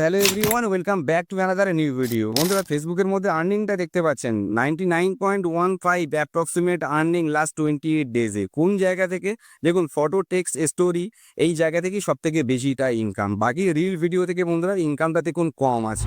Hello everyone welcome back to another new video বন্ধুরা ফেসবুকের মধ্যে আর্নিংটা দেখতে পাচ্ছেন। Ninety nine point one five approximate earning last twenty eight ডেজে কোন জায়গা থেকে? দেখুন ফটো টেক্সট স্টোরি এই জায়গা থেকেই সব থেকে বেশিটা ইনকাম বাকি রিল ভিডিও থেকে বন্ধুরা ইনকামটা দেখুন কম আছে।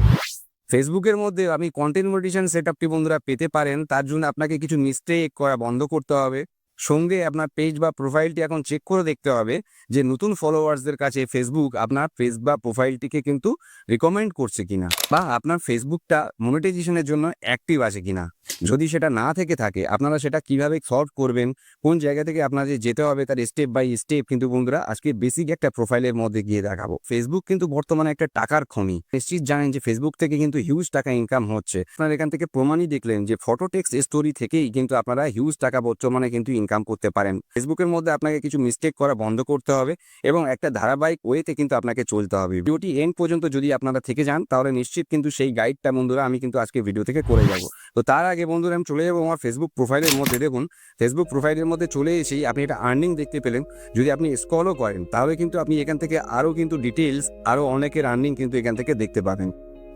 ফেসবুকের মধ্যে আপনি কন্টেন্ট মডিটেশন সেট আপটি বন্ধুরা পেতে পারেন। তার জন্য আপনাকে কিছু মিস্টেক করা বন্ধ করতে হবে। সঙ্গে আপনার পেজ বা প্রোফাইলটি এখন চেক করে দেখতে হবে যে নতুন ফলোয়ার্সদের কাছে ফেসবুক আপনার পেজ বা প্রোফাইলটিকে কিন্তু রিকমেন্ড করছে কিনা বা আপনার ফেসবুকটা মনিটাইজেশনের জন্য অ্যাক্টিভ আছে কিনা। যদি সেটা না থেকে থাকে, আপনারা সেটা কীভাবে সলভ করবেন, কোন জায়গা থেকে আপনাদের যেতে হবে, তার স্টেপ বাই স্টেপ কিন্তু বন্ধুরা আজকে বেসিক একটা প্রোফাইলের মধ্যে গিয়ে দেখাবো। ফেসবুক কিন্তু বর্তমানে একটা টাকার খনি। নিশ্চিত জানেন যে ফেসবুক থেকে কিন্তু হিউজ টাকা ইনকাম হচ্ছে। আপনারা এখান থেকে প্রমাণই দেখলেন যে ফটো টেক্সট স্টোরি থেকেই কিন্তু আপনারা হিউজ টাকা বর্তমানে কিন্তু ইনকাম করতে পারেন। ফেসবুকের মধ্যে আপনাকে কিছু মিস্টেক করা বন্ধ করতে হবে এবং একটা ধারাবাহিক ওয়েতে কিন্তু আপনাকে চলতে হবে। ভিডিওটি এন্ড পর্যন্ত যদি আপনারা থেকে যান, তাহলে নিশ্চিত কিন্তু সেই গাইডটা বন্ধুরা, আমি কিন্তু আজকে ভিডিও থেকে করে যাব। তো তার আগে বন্ধুরা, আমি চলে যাব আমার ফেসবুক প্রোফাইলের মধ্যে। দেখুন ফেসবুক প্রোফাইলের মধ্যে চলে এসেই আপনি একটা আর্নিং দেখতে পেলেন। যদি আপনি স্কলও করেন, তাহলে কিন্তু আপনি এখান থেকে আরও কিন্তু ডিটেলস আরও অনেকের আর্নিং কিন্তু এখান থেকে দেখতে পাবেন।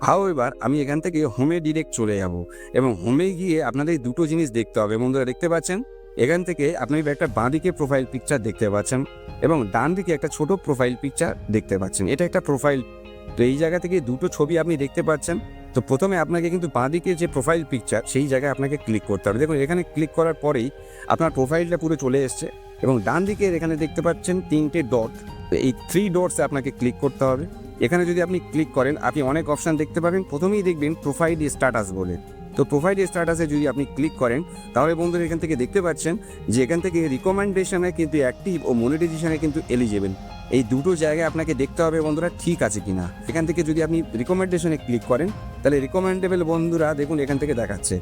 হাও এবার আমি এখান থেকে হোমে ডিরেক্ট চলে যাব এবং হোমে গিয়ে আপনাদের দুটো জিনিস দেখতে হবে। বন্ধুরা, দেখতে পাচ্ছেন? এখান থেকে আপনি একটা বাঁদিকে প্রোফাইল পিকচার দেখতে পাচ্ছেন এবং ডান দিকে একটা ছোট প্রোফাইল পিকচার দেখতে পাচ্ছেন। এটা একটা প্রোফাইল তো এই জায়গা থেকে দুটো ছবি আপনি দেখতে পাচ্ছেন। তো প্রথমে আপনাকে কিন্তু বাঁদিকে যে প্রোফাইল পিকচার সেই জায়গায় আপনাকে ক্লিক করতে হবে। দেখুন, এখানে ক্লিক করার পরেই আপনার প্রোফাইলটা পুরো চলে এসছে এবং ডান দিকে এখানে দেখতে পাচ্ছেন তিনটে ডট এই থ্রি ডটসে আপনাকে ক্লিক করতে হবে। এখানে যদি আপনি ক্লিক করেন, আপনি অনেক অপশান দেখতে পাবেন। প্রথমেই দেখবেন প্রোফাইল স্ট্যাটাস বলে। তো প্রোফাইল স্ট্যাটাসে যদি আপনি ক্লিক করেন, তাহলে বন্ধুরা এখান থেকে দেখতে পাচ্ছেন যে এখান থেকে রিকমেন্ডেশনে কিন্তু অ্যাক্টিভ ও মনিটাইজেশনে কিন্তু এলিজেবল এই দুটো জায়গায় আপনাকে দেখতে হবে বন্ধুরা ঠিক আছে কি না এখান থেকে যদি আপনি রিকমেন্ডেশনে ক্লিক করেন, তাহলে রিকমেন্ডেবল বন্ধুরা দেখুন এখান থেকে দেখাচ্ছে।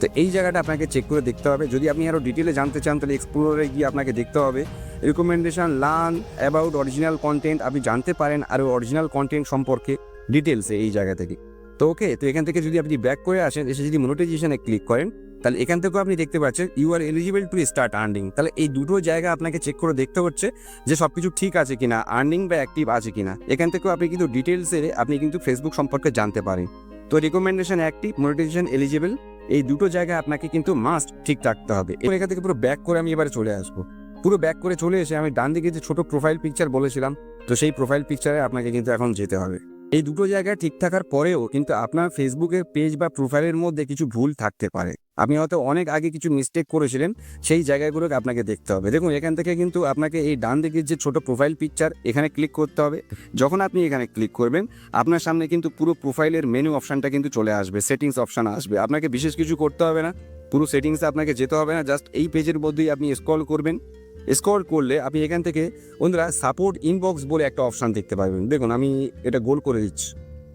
তো এই জায়গাটা আপনাকে চেক করে দেখতে হবে। যদি আপনি আরও ডিটেলে জানতে চান, তাহলে এক্সপ্লোরে গিয়ে আপনাকে দেখতে হবে। Recommendation learn about original content আপনি জানতে পারেন আরও অরিজিনাল কন্টেন্ট সম্পর্কে ডিটেলসে এই জায়গা থেকে। তো ওকে, তো এখান থেকে যদি আপনি ব্যাক করে আসেন, এসে যদি মনিটাইজেশনে ক্লিক করেন, তাহলে এখান থেকেও আপনি দেখতে পাচ্ছেন you are eligible to start earning তাহলে এই দুটো জায়গা আপনাকে চেক করে দেখতে হচ্ছে যে সব কিছু ঠিক আছে কিনা আর্নিং বা অ্যাক্টিভ আছে কিনা। এখান থেকেও আপনি কিন্তু ডিটেলসে আপনি কিন্তু ফেসবুক সম্পর্কে জানতে পারেন। তো রিকমেন্ডেশন অ্যাক্টিভ মনিটাইজেশন এলিজিবল এই দুটো জায়গায় আপনাকে কিন্তু মাস্ট ঠিক রাখতে হবে। এবং এখান থেকে পুরো ব্যাক করে আমি এবারে চলে আসব। পুরো ব্যাক করে চলে এসে আমি ডান দিকে যে ছোটো প্রোফাইল পিকচার বলেছিলাম, তো সেই প্রোফাইল পিকচারে আপনাকে কিন্তু এখন যেতে হবে। এই দুটো জায়গায় ঠিক থাকার পরেও কিন্তু আপনার ফেসবুকের পেজ বা প্রোফাইলের মধ্যে কিছু ভুল থাকতে পারে। আপনি হয়তো অনেক আগে কিছু মিস্টেক করেছিলেন, সেই জায়গাগুলোকে আপনাকে দেখতে হবে। দেখুন, এখান থেকে কিন্তু আপনাকে এই ডান দিকের যে ছোট প্রোফাইল পিকচার এখানে ক্লিক করতে হবে। যখন আপনি এখানে ক্লিক করবেন, আপনার সামনে কিন্তু পুরো প্রোফাইলের মেনু অপশানটা কিন্তু চলে আসবে সেটিংস অপশান আসবে। আপনাকে বিশেষ কিছু করতে হবে না। পুরো সেটিংসে আপনাকে যেতে হবে না জাস্ট এই পেজের মধ্যেই আপনি স্ক্রল করবেন। স্ক্রল করলে আপনি এখান থেকে বন্ধুরা সাপোর্ট ইনবক্স বলে একটা অপশান দেখতে পাবেন। দেখুন, আমি এটা গোল করে দিচ্ছি।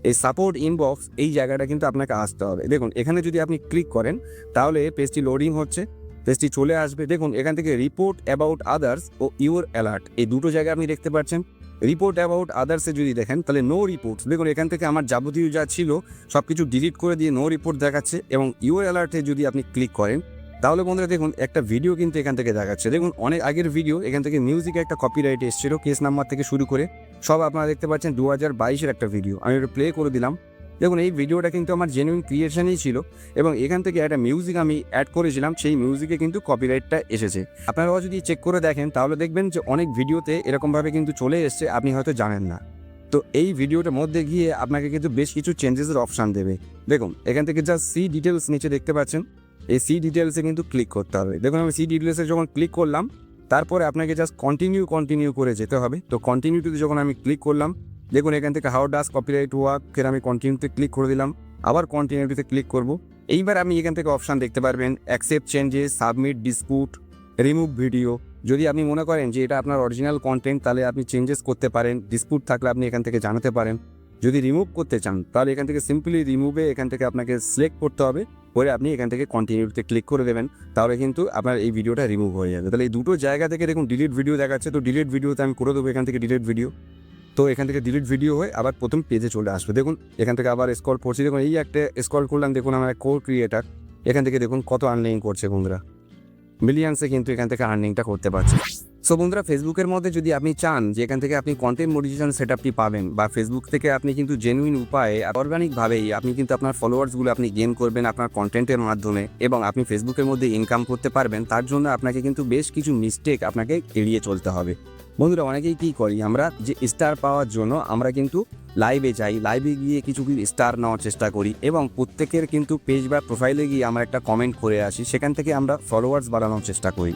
এই সাপোর্ট ইনবক্স এই জায়গাটা কিন্তু আপনাকে আসতে হবে। দেখুন, এখানে যদি আপনি ক্লিক করেন, তাহলে পেজটি লোডিং হচ্ছে পেজটি চলে আসবে। দেখুন, এখান থেকে রিপোর্ট অ্যাবাউট আদার্স ও ইউর অ্যালার্ট এই দুটো জায়গায় আপনি দেখতে পাচ্ছেন। রিপোর্ট অ্যাবাউট আদার্সে যদি দেখেন, তাহলে নো রিপোর্টস দেখুন, এখান থেকে আমার যাবতীয় যা ছিল সব কিছু ডিলিট করে দিয়ে নো রিপোর্ট দেখাচ্ছে এবং ইউর অ্যালার্টে যদি আপনি ক্লিক করেন তাহলে বন্ধুরা দেখুন, একটা ভিডিও কিন্তু এখান থেকে দেখাচ্ছে। দেখুন, অনেক আগের ভিডিও এখান থেকে মিউজিকে একটা কপিরাইট এসেছিল কেস নাম্বার থেকে শুরু করে। সব আপনারা দেখতে পাচ্ছেন দু হাজার বাইশের একটা ভিডিও আমি ওটা প্লে করে দিলাম। দেখুন, এই ভিডিওটা কিন্তু আমার জেনুইন ক্রিয়েশনই ছিল এবং এখান থেকে একটা মিউজিক আমি অ্যাড করেছিলাম, সেই মিউজিকে কিন্তু কপিরাইটটা এসেছে। আপনারাও যদি চেক করে দেখেন, তাহলে দেখবেন যে অনেক ভিডিওতে এরকমভাবে কিন্তু চলে এসছে, আপনি হয়তো জানেন না। তো এই ভিডিওটার মধ্যে গিয়ে আপনাকে কিন্তু বেশ কিছু চেঞ্জেসের অপশান দেবে। দেখুন, এখান থেকে জাস্ট সি ডিটেলস নিচে দেখতে পাচ্ছেন। এই সি ডিটেলসে কিন্তু ক্লিক করতে হবে। দেখুন, আমি সি ডিটেলসে যখন ক্লিক করলাম, তারপরে আপনাকে জাস্ট কন্টিনিউ কন্টিনিউ করে যেতে হবে। তো কন্টিনিউটিতে যখন আমি ক্লিক করলাম, দেখুন, এখান থেকে হাউ ডাস কপিরাইট ওয়ার্ক ফের আমি কন্টিনিউতে ক্লিক করে দিলাম, আবার কন্টিনিউটিতে ক্লিক করব। এইবার আপনি এখান থেকে অপশান দেখতে পারবেন accept changes submit dispute remove video যদি আপনি মনে করেন যে এটা আপনার অরিজিনাল কন্টেন্ট তাহলে আপনি চেঞ্জেস করতে পারেন ডিসপুট থাকলে আপনি এখান থেকে জানাতে পারেন। যদি রিমুভ করতে চান, তাহলে এখান থেকে সিম্পলি রিমুভে এখান থেকে আপনাকে সিলেক্ট করতে হবে। করে আপনি এখান থেকে কন্টিনিউতে ক্লিক করে দেবেন, তাহলে কিন্তু আপনার এই ভিডিওটা রিমুভ হয়ে যাবে। তাহলে এই দুটো জায়গা থেকে দেখুন ডিলিট ভিডিও দেখাচ্ছে, তো ডিলিট ভিডিওতে আমি করে দেবো এখান থেকে ডিলিট ভিডিও তো এখান থেকে ডিলিট ভিডিও হয়ে আবার প্রথম পেজে চলে আসবে। দেখুন, এখান থেকে আবার স্কল করছি। দেখুন, এই একটা স্কল করলাম, দেখুন আমার কোর ক্রিয়েটার এখান থেকে দেখুন কত আর্নিং করছে বন্ধুরা। মিলিয়ান্সে কিন্তু এখান থেকে আর্নিংটা করতে পারছে। সো বন্ধুরা ফেসবুকের মধ্যে যদি আপনি চান যে এখান থেকে আপনি কন্টেন্ট মডিটেশন সেট আপটি পাবেন বা ফেসবুক থেকে আপনি কিন্তু জেনুইন উপায়ে অর্গানিকভাবেই আপনি কিন্তু আপনার ফলোয়ার্সগুলো আপনি গেন করবেন আপনার কন্টেন্টের মাধ্যমে এবং আপনি ফেসবুকের মধ্যে ইনকাম করতে পারবেন, তার জন্য আপনাকে কিন্তু বেশ কিছু মিস্টেক আপনাকে এড়িয়ে চলতে হবে। বন্ধুরা, অনেকেই কী করি, আমরা যে স্টার পাওয়ার জন্য আমরা কিন্তু লাইভে যাই লাইভে গিয়ে কিছু কিছু স্টার নেওয়ার চেষ্টা করি এবং প্রত্যেকের কিন্তু পেজ বা প্রোফাইলে গিয়ে আমরা একটা কমেন্ট করে আসি, সেখান থেকে আমরা ফলোয়ার্স বাড়ানোর চেষ্টা করি।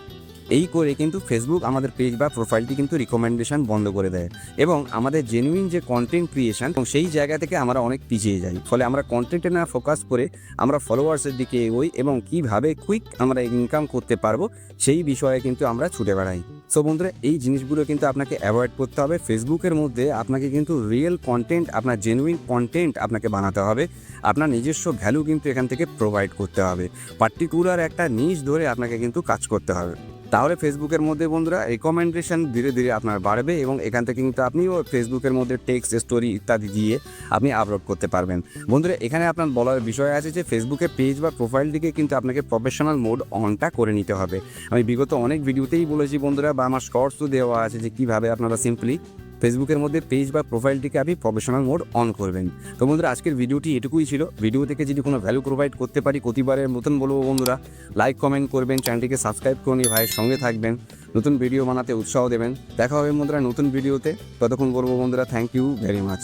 এই করে কিন্তু ফেসবুক আমাদের পেজ বা প্রোফাইলটি কিন্তু রিকমেন্ডেশন বন্ধ করে দেয়। এবং আমাদের জেনুইন যে কন্টেন্ট ক্রিয়েশন সেই জায়গা থেকে আমরা অনেক পিছিয়ে যাই। ফলে আমরা কন্টেন্টে না ফোকাস করে আমরা ফলোয়ার্সের দিকে এগোই, এবং কীভাবে কুইক আমরা ইনকাম করতে পারব, সেই বিষয়ে কিন্তু আমরা ছুটে বেড়াই। সো বন্ধুরা, এই জিনিসগুলো কিন্তু আপনাকে অ্যাভয়েড করতে হবে। ফেসবুকের মধ্যে আপনাকে কিন্তু রিয়েল কন্টেন্ট আপনার জেনুইন কন্টেন্ট আপনাকে বানাতে হবে। আপনার নিজস্ব ভ্যালু কিন্তু এখান থেকে প্রোভাইড করতে হবে। পার্টিকুলার একটা নিজ ধরে আপনাকে কিন্তু কাজ করতে হবে। তাহলে ফেসবুকের মধ্যে বন্ধুরা রেকমেন্ডেশন ধীরে ধীরে আপনার বাড়বে এবং এখান থেকে কিন্তু আপনিও ফেসবুকের মধ্যে টেক্সট স্টোরি ইত্যাদি দিয়ে আপনি আপলোড করতে পারবেন। বন্ধুরা, এখানে আপনার বলার বিষয় আছে যে ফেসবুকে পেজ বা প্রোফাইল দিকে কিন্তু আপনাকে প্রফেশনাল মোড অনটা করে নিতে হবে। আমি বিগত অনেক ভিডিওতেই বলেছি বন্ধুরা, বা আমার শর্টসও দেওয়া আছে যে কীভাবে আপনারা সিম্পলি ফেসবুকের মধ্যে পেজ বা প্রোফাইলটিকে আপনি প্রফেশনাল মোড অন করবেন। তো বন্ধুরা, আজকের ভিডিওটি এটুকুই ছিল। ভিডিও থেকে যদি কোনো ভ্যালু প্রোভাইড করতে পারি, প্রতিবারের মতন বলব বন্ধুরা লাইক কমেন্ট করবেন চ্যানেলটিকে সাবস্ক্রাইব করে নিয়ে ভাইয়ের সঙ্গে থাকবেন। নতুন ভিডিও বানাতে উৎসাহ দেবেন। দেখা হবে বন্ধুরা নতুন ভিডিওতে ততক্ষণ বলব বন্ধুরা থ্যাংক ইউ ভেরি মাচ